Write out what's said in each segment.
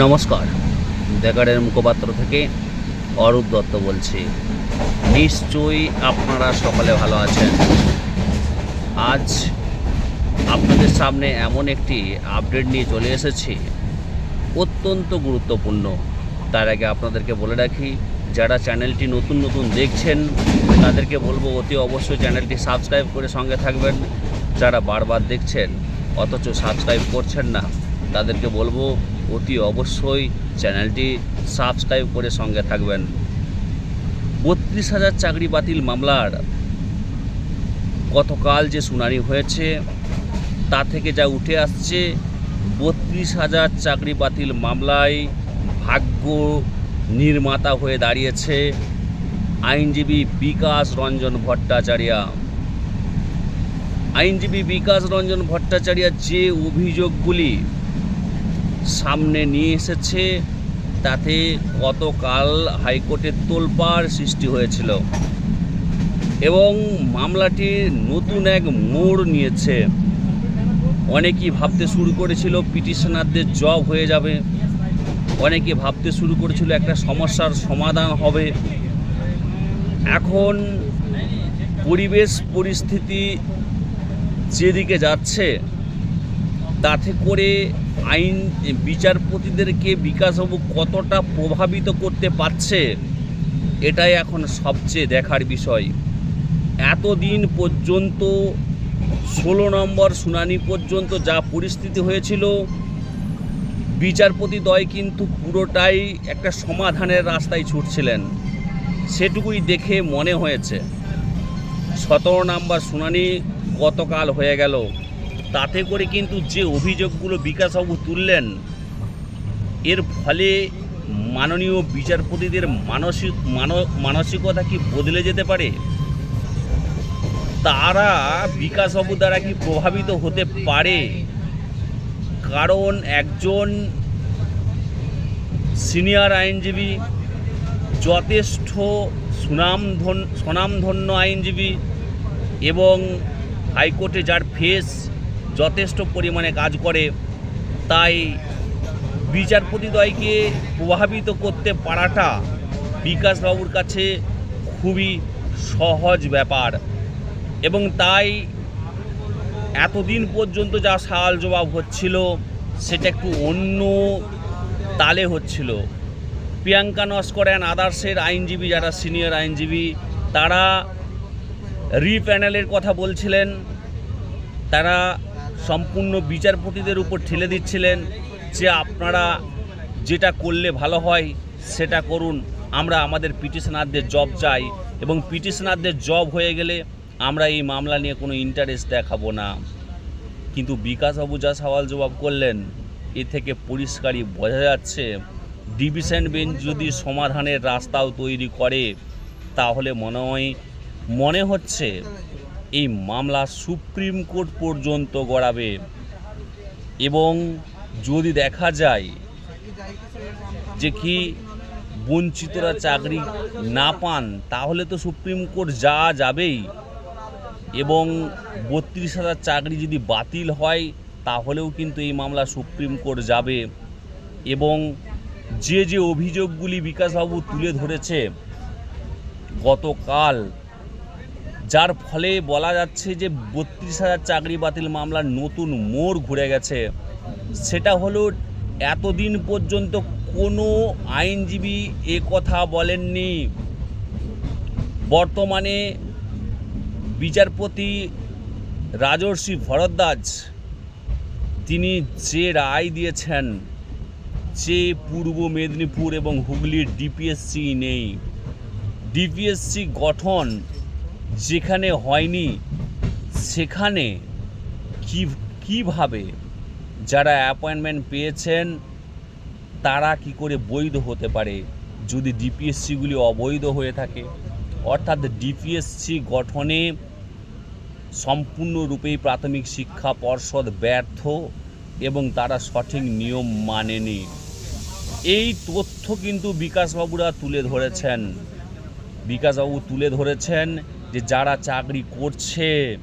নমস্কার। দেগারের মুখপাত্র থেকে অরূপ দত্ত বলছি। নিশ্চয়ই আপনারা সকালে ভালো আছেন। আজ আপনাদের সামনে এমন একটি আপডেট নিয়ে চলে এসেছি। অত্যন্ত গুরুত্বপূর্ণ। তার আগে আপনাদেরকে বলে রাখি, যারা চ্যানেলটি নতুন নতুন দেখছেন, তাদেরকে বলব অতি অবশ্যই চ্যানেলটি সাবস্ক্রাইব করে সঙ্গে থাকবেন। যারা বারবার দেখছেন, অথচ সাবস্ক্রাইব করছেন না, তাদেরকে বলব অতি অবশ্যই চ্যানেলটি সাবস্ক্রাইব করে সঙ্গে থাকবেন। বত্রিশ হাজার চাকরি বাতিল মামলার গতকাল যে শুনানি হয়েছে, তা থেকে যা উঠে আসছে, বত্রিশ হাজার চাকরি বাতিল মামলায় ভাগ্য নির্মাতা হয়ে দাঁড়িয়েছে আইনজীবী বিকাশ রঞ্জন ভট্টাচার্য। আইনজীবী বিকাশ রঞ্জন ভট্টাচার্য যে অভিযোগগুলি সামনে নিয়ে এসেছে। তাতে গতকাল হাইকোর্টের তোলপাড় সৃষ্টি হয়েছিল এবং মামলাটি নতুন এক মোড় নিয়েছে। অনেকেই ভাবতে শুরু করেছিল পিটিশনারদের জব হয়ে যাবে। অনেকে ভাবতে শুরু করেছিল একটা সমস্যার সমাধান হবে। এখন পরিবেশ পরিস্থিতি যেদিকে যাচ্ছে তাতে করে আইন, বিচারপতিদেরকে বিকাশবাবু কতটা প্রভাবিত করতে পারছে, এটাই এখন সবচেয়ে দেখার বিষয়। এতদিন পর্যন্ত, ষোলো নম্বর শুনানি পর্যন্ত যা পরিস্থিতি হয়েছিল, বিচারপতি দ্বয় কিন্তু পুরোটাই একটা সমাধানের রাস্তায় ছুটছিলেন। সেটুকুই দেখে মনে হয়েছে। সতেরো নম্বর শুনানি গতকাল হয়ে গেল। তাতে করে কিন্তু যে অভিযোগগুলো বিকাশবাবু তুললেন, এর ফলে মাননীয় বিচারপতিদের মানসিক মানসিকতা কি বদলে যেতে পারে? তারা বিকাশবাবু দ্বারা কি প্রভাবিত হতে পারে? কারণ একজন সিনিয়র আইনজীবী, যথেষ্ট সুনামধন স্বনামধন্য আইনজীবী এবং হাইকোর্টে যার ফেস যথেষ্ট পরিমাণে কাজ করে, তাই বিচারপতিদ্বয়কে প্রভাবিত করতে পারাটা বিকাশবাবুর কাছে খুবই সহজ ব্যাপার। এবং তাই এতদিন পর্যন্ত যা সাল জবাব হচ্ছিল, সেটা একটু অন্য তালে হচ্ছিল। প্রিয়াঙ্কা নস্কর অ্যান্ড আদার্সের আইনজীবী, যারা সিনিয়র আইনজীবী, তারা রিপ্যানেলের কথা বলছিলেন। তারা সম্পূর্ণ বিচারপতিদের উপর ঠেলে দিচ্ছিলেন যে আপনারা যেটা করলে ভালো হয় সেটা করুন। আমরা আমাদের পিটিশনারদের জব চাই এবং পিটিশনারদের জব হয়ে গেলে আমরা এই মামলা নিয়ে কোনো ইন্টারেস্ট দেখাবো না। কিন্তু বিকাশবাবু যা সওয়াল জবাব করলেন, এ থেকে পরিষ্কারই বোঝা যাচ্ছে ডিভিশন বেঞ্চ যদি সমাধানের রাস্তাও তৈরি করে, তাহলে মনে হয় মনে হচ্ছে এই মামলা সুপ্রিম কোর্ট পর্যন্ত গড়াবে। এবং যদি দেখা যায় যে কি বঞ্চিতরা চাকরি না পান, তাহলে তো সুপ্রিম কোর্ট যা যাবেই। এবং বত্রিশ হাজার চাকরি যদি বাতিল হয়, তাহলেও কিন্তু এই মামলা সুপ্রিম কোর্ট যাবে। এবং যে যে অভিযোগগুলি বিকাশবাবু তুলে ধরেছে, গতকাল যার ফলে বলা যাচ্ছে যে বত্রিশ হাজার চাকরি বাতিল মামলার নতুন মোড় ঘুরে গেছে। সেটা হলো এতদিন পর্যন্ত কোনো আইনজীবী এ কথা বলেননি। বর্তমানে বিচারপতি রাজর্ষি ভরদ্বাজ, তিনি যে রায় দিয়েছেন যে পূর্ব মেদিনীপুর এবং হুগলির ডিপিএসসি নেই। ডিপিএসসি গঠন যেখানে হয়নি, সেখানে কী, কীভাবে যারা অ্যাপয়েন্টমেন্ট পেয়েছেন, তারা কি করে বৈধ হতে পারে? যদি ডিপিএসসিগুলি অবৈধ হয়ে থাকে, অর্থাৎ ডিপিএসসি গঠনে সম্পূর্ণরূপেই প্রাথমিক শিক্ষা পর্ষদ ব্যর্থ এবং তারা সঠিক নিয়ম মানেনি। এই তথ্য কিন্তু বিকাশবাবুরা তুলে ধরেছেন। বিকাশবাবু তুলে ধরেছেন যে যারা চাকরি করছে,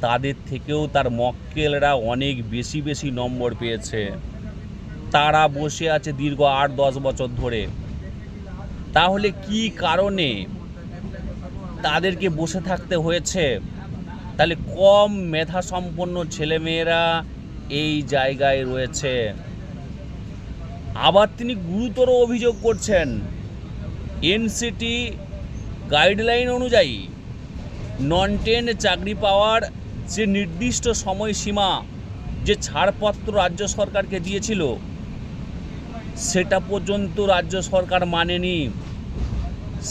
তাদের থেকেও তার মক্কেলরা অনেক বেশি বেশি নম্বর পেয়েছে। তারা বসে আছে দীর্ঘ আট দশ বছর ধরে। তাহলে কি কারণে তাদেরকে বসে থাকতে হয়েছে? তাহলে কম মেধা সম্পন্ন ছেলেমেয়েরা এই জায়গায় রয়েছে। আবার তিনি গুরুতর অভিযোগ করছেন। এনসিটি গাইডলাইন অনুযায়ী নন টেন চাকরি পাওয়ার যে নির্দিষ্ট সময়সীমা যে ছাড়পত্র রাজ্য সরকারকে দিয়েছিল, সেটা পর্যন্ত রাজ্য সরকার মানেনি।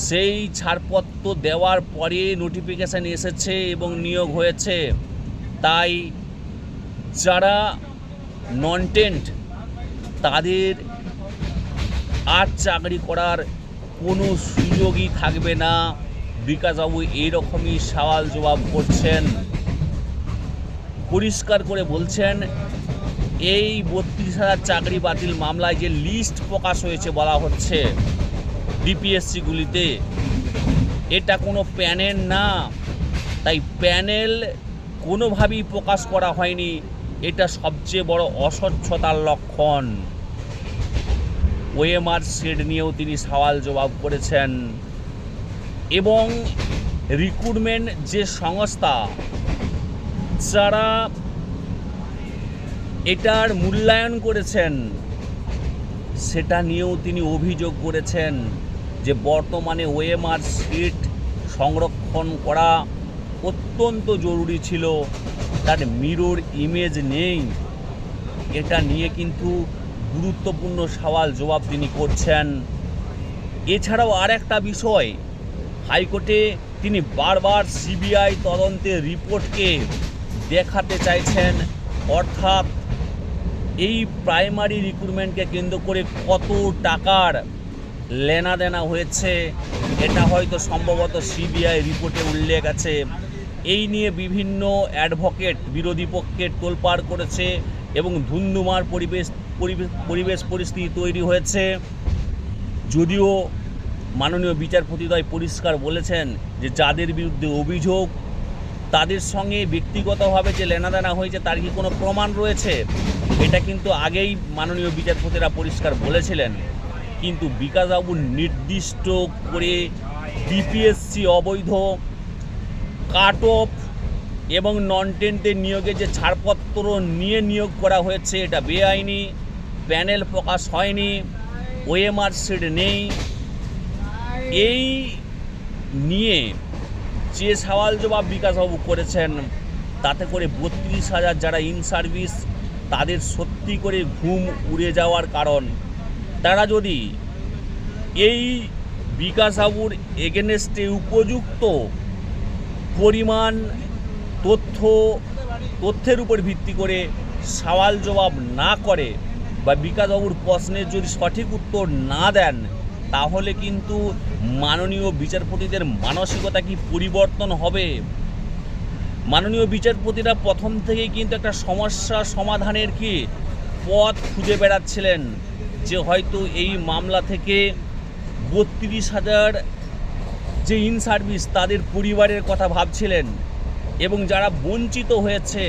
সেই ছাড়পত্র দেওয়ার পরে নোটিফিকেশান এসেছে এবং নিয়োগ হয়েছে। তাই যারা নন টেন্ট তাদের আর চাকরি করার কোনো সুযোগই থাকবে না। বিকাশবাবু এইরকমই সওয়াল জবাব করছেন। পরিষ্কার করে বলছেন, এই বত্রিশ হাজার চাকরি বাতিল মামলায় যে লিস্ট প্রকাশ হয়েছে বলা হচ্ছে ডিপিএসসিগুলিতে, এটা কোনো প্যানেল না। তাই প্যানেল কোনোভাবেই প্রকাশ করা হয়নি। এটা সবচেয়ে বড় অস্বচ্ছতার লক্ষণ। ওএমআর সেট নিয়েও তিনি সওয়াল জবাব করেছেন। এবং রিক্রুটমেন্ট যে সংস্থা, যারা এটার মূল্যায়ন করেছেন, সেটা নিয়েও তিনি অভিযোগ করেছেন যে বর্তমানে ওএমআর সিট সংরক্ষণ করা অত্যন্ত জরুরি ছিল। তার মিরর ইমেজ নেই। এটা নিয়ে কিন্তু গুরুত্বপূর্ণ সওয়াল জবাব তিনি করছেন। এছাড়াও আর একটা বিষয়, হাইকোর্টে তিনি বারবার সিবিআই তদন্তের রিপোর্টকে দেখাতে চাইছেন। অর্থাৎ এই প্রাইমারি রিক্রুটমেন্টকে কেন্দ্র করে কত টাকার লেনাদেনা হয়েছে, এটা হয়তো সম্ভবত সিবিআই রিপোর্টে উল্লেখ আছে। এই নিয়ে বিভিন্ন অ্যাডভোকেট বিরোধী পক্ষের তোলপাড় করেছে। এবং ধুন্ধুমার পরিবেশ পরিবেশ পরিস্থিতি তৈরি হয়েছে। যদিও মাননীয় বিচারপতিদ্বয় পরিষ্কার বলেছেন যে যাদের বিরুদ্ধে অভিযোগ, তাদের সঙ্গে ব্যক্তিগতভাবে যে লেনাদেনা হয়েছে তার কি কোনো প্রমাণ রয়েছে? এটা কিন্তু আগেই মাননীয় বিচারপতিরা পরিষ্কার বলেছিলেন। কিন্তু বিকাশবাবু নির্দিষ্ট করে বিপিএসসি অবৈধ কাট অফ এবং নন টেন্টের নিয়োগে যে ছাড়পত্র নিয়ে নিয়োগ করা হয়েছে, এটা বেআইনি, প্যানেল প্রকাশ হয়নি, ওএমআর সিট নেই। এই নিয়ে যে সওয়াল জবাব বিকাশবাবু করেছেন, তাতে করে বত্রিশ হাজার যারা ইন সার্ভিস তাদের সত্যি করে ঘুম উড়ে যাওয়ার কারণ। তারা যদি এই বিকাশবাবুর এগেনেস্টে উপযুক্ত পরিমাণ তথ্য, তথ্যের উপর ভিত্তি করে সওয়াল জবাব না করে বা বিকাশবাবুর প্রশ্নের যদি সঠিক উত্তর না দেন, তাহলে কিন্তু মাননীয় বিচারপতিদের মানসিকতা কি পরিবর্তন হবে? মাননীয় বিচারপতিরা প্রথম থেকেই কিন্তু একটা সমস্যা সমাধানের কি পথ খুঁজে বেড়াচ্ছিলেন যে হয়তো এই মামলা থেকে বত্রিশ হাজার যে ইন সার্ভিস তাদের পরিবারের কথা ভাবছিলেন এবং যারা বঞ্চিত হয়েছে,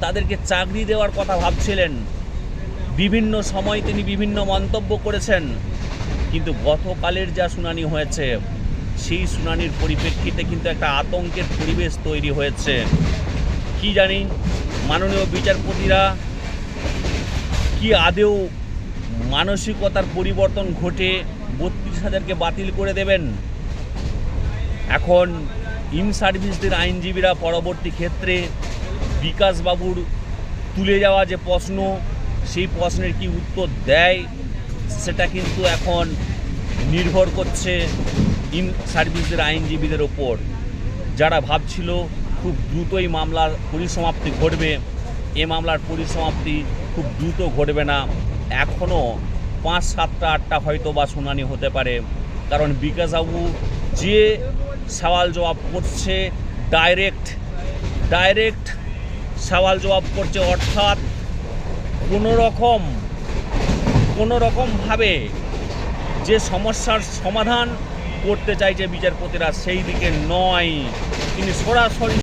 তাদেরকে চাকরি দেওয়ার কথা ভাবছিলেন। বিভিন্ন সময় তিনি বিভিন্ন মন্তব্য করেছেন, কিন্তু গতকালের যা শুনানি হয়েছে, সেই শুনানির পরিপ্রেক্ষিতে কিন্তু একটা আতঙ্কের পরিবেশ তৈরি হয়েছে। কি জানি, মাননীয় বিচারপতিরা কি আদেও মানসিকতার পরিবর্তন ঘটে বত্রিশ হাজারকে বাতিল করে দেবেন? এখন ইন সার্ভিসদের আইনজীবীরা পরবর্তী ক্ষেত্রে বিকাশবাবুর তুলে যাওয়া যে প্রশ্ন, সেই প্রশ্নের কি উত্তর দেয়, সেটা কিন্তু এখন নির্ভর করছে ইন সার্ভিসদের আইনজীবীদের ওপর। যারা ভাবছিল খুব দ্রুতই মামলার পরিসমাপ্তি ঘটবে, এ মামলার পরিসমাপ্তি খুব দ্রুত ঘটবে না। এখনও পাঁচ, সাতটা, আটটা হয়তো বা শুনানি হতে পারে। কারণ বিকাশবাবু যে সওয়াল জবাব করছে ডাইরেক্ট ডাইরেক্ট সওয়াল জবাব করছে অর্থাৎ কোনো রকম কোনো রকমভাবে যে সমস্যার সমাধান করতে চাইছে বিচারপতিরা, সেই দিকে নয়। তিনি সরাসরি